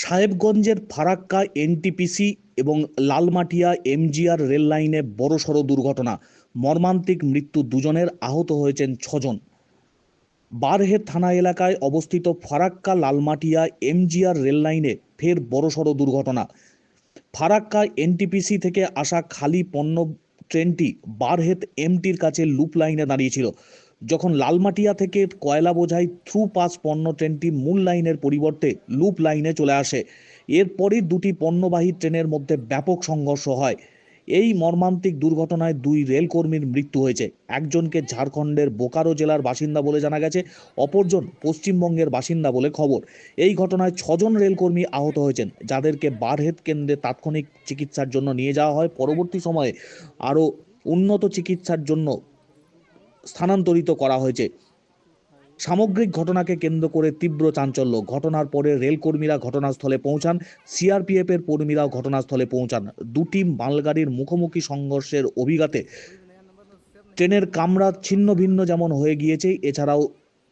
সাহেবগঞ্জের Farakka NTPC এবং Lalmatia MGR rail লাইনে বড়সড় দুর্ঘটনা। মর্মান্তিক মৃত্যু দুজনের, আহত হয়েছেন ছজন। বারহের থানা এলাকায় অবস্থিত ফারাক্কা লালমাটিয়া এমজিআর রেল লাইনে ফের বড়সড় দুর্ঘটনা। ফারাক্কা এনটিপিসি থেকে আসা খালি পণ্য ট্রেনটি বারহেত এমটির কাছে লুপ লাইনে দাঁড়িয়েছিল। যখন লালমাটিয়া থেকে কয়লা বোঝাই থ্রু পাস পণ্য ট্রেনটি মূল লাইনের পরিবর্তে লুপ লাইনে চলে আসে। এরপরই দুটি পণ্যবাহী ট্রেনের মধ্যে ব্যাপক সংঘর্ষ হয়। এই মর্মান্তিক দুর্ঘটনায় দুই রেলকর্মীর মৃত্যু হয়েছে। একজনকে ঝাড়খণ্ডের বোকারো জেলার বাসিন্দা বলে জানা গেছে, অপরজন পশ্চিমবঙ্গের বাসিন্দা বলে খবর। এই ঘটনায় ছজন রেলকর্মী আহত হয়েছেন, যাদেরকে বারহেদ কেন্দ্রে তাৎক্ষণিক চিকিৎসার জন্য নিয়ে যাওয়া হয়। পরবর্তী সময়ে আরও উন্নত চিকিৎসার জন্য স্থানান্তরিত করা হয়েছে। সামগ্রিক ঘটনাকে কেন্দ্র করে তীব্র চাঞ্চল্য। ঘটনার পরে রেলকর্মীরা ঘটনাস্থলে পৌঁছান সিআরপিএফ এর কর্মীরাও ঘটনাস্থলে পৌঁছান। দুটি মালগাড়ির মুখোমুখি সংঘর্ষের অভিঘাতে ট্রেনের কামরা ছিন্ন ভিন্ন যেমন হয়ে গিয়েছে, এছাড়াও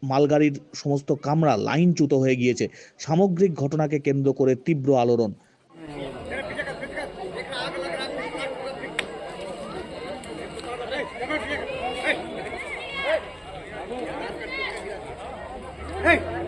মালগাড়ির সমস্ত কামরা লাইনচ্যুত হয়ে গিয়েছে। সামগ্রিক ঘটনাকে কেন্দ্র করে তীব্র আলোড়ন। 哎